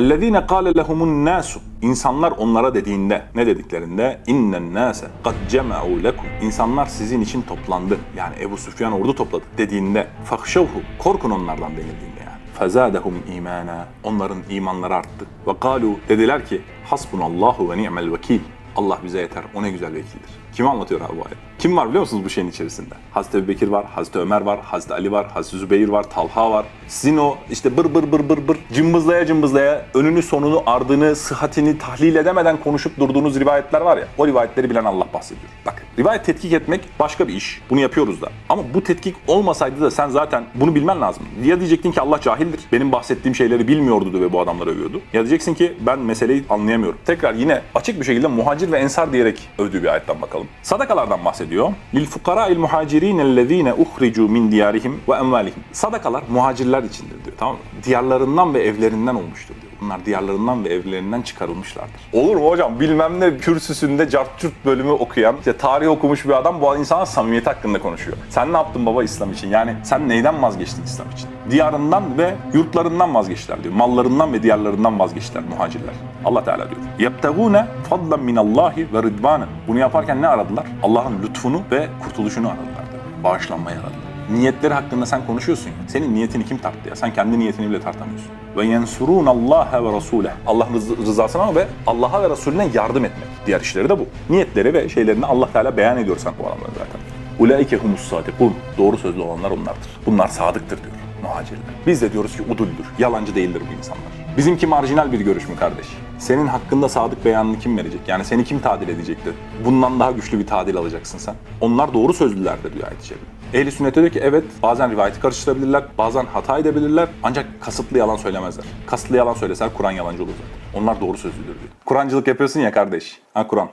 اَلَّذ۪ينَ قَالَ لَهُمُ النَّاسُ İnsanlar onlara dediğinde, ne dediklerinde? اِنَّ النَّاسَ قَدْ جَمَعُوا لَكُمْ İnsanlar sizin için toplandı. Yani Ebu Süfyan ordu topladı dediğinde. فَخْشَوْهُ Korkun onlardan denildiğinde yani. فَزَادَهُمْ imana Onların imanları arttı. وَقَالُوا Dediler ki Hasbunallahu ve ni'mel vekil. Allah bize yeter. O ne güzel vekildir. Kim anlatıyor abi bu ayet? Kim var biliyor musunuz bu şeyin içerisinde? Hazreti Ebubekir var, Hazreti Ömer var, Hazreti Ali var, Hazreti Zübeyir var, Talha var. Sizin o işte bır bır bır bır bır cımbızlaya cımbızlaya önünü sonunu ardını sıhhatini tahlil edemeden konuşup durduğunuz rivayetler var ya. O rivayetleri bilen Allah bahsediyor. Bak rivayet tetkik etmek başka bir iş. Bunu yapıyoruz da. Ama bu tetkik olmasaydı da sen zaten bunu bilmen lazım. Ya diyecektin ki Allah cahildir. Benim bahsettiğim şeyleri bilmiyordu ve bu adamları övüyordu. Ya diyeceksin ki ben meseleyi anlayamıyorum. Tekrar yine açık bir şekilde muhacir ve ensar diyerek övdüğü bir ayetten bakalım. Sadakalardan bahsediyor. Lil fukara'il muhacirin ellezine uhricu min diyarihim ve emvalihim. Sadakalar muhacirler içindir diyor. Tamam mı? Diyarlarından ve evlerinden olmuştur diyor. Bunlar diyarlarından ve evlerinden çıkarılmışlardır. Olur mu hocam? Bilmem ne kürsüsünde cartçurt bölümü okuyan, işte tarih okumuş bir adam bu insana samimiyeti hakkında konuşuyor. Sen ne yaptın baba İslam için? Yani sen neyden vazgeçtin İslam için? Diyarından ve yurtlarından vazgeçtiler diyor. Mallarından ve diyarlarından vazgeçtiler muhacirler. Allah Teala diyor. Yebtegune fadlan minallahi ve rıdvanen. Bunu yaparken ne aradılar? Allah'ın lütfunu ve kurtuluşunu aradılar. diyor. Bağışlanmayı aradılar. Niyetleri hakkında sen konuşuyorsun ya. Senin niyetini kim tarttı ya? Sen kendi niyetini bile tartamıyorsun. Ve yensurun Allah ve Rasuleh. Allah'ın rız- rızasına ve Allah'a ve Resulüne yardım etmek. Diğer işleri de bu. Niyetleri ve şeylerini Allah Teala beyan ediyor sen bu adamları zaten. Ulaike humus sadikun. Doğru sözlü olanlar onlardır. Bunlar sadıktır diyor muhacirler. Biz de diyoruz ki uduldür. Yalancı değildir bu insanlar. Bizimki marjinal bir görüş mü kardeş? Senin hakkında sadık beyanını kim verecek? Yani seni kim tadil edecektir? Bundan daha güçlü bir tadil alacaksın sen. Onlar doğru sözlülerdir diyor ayet-i şerife. Ehli sünnete diyor ki evet bazen rivayeti karıştırabilirler, bazen hata edebilirler ancak kasıtlı yalan söylemezler. Kasıtlı yalan söyleseler Kur'an yalancı olur zaten. Onlar doğru sözlüdür diyor. Kur'ancılık yapıyorsun ya kardeş. Ha Kur'an.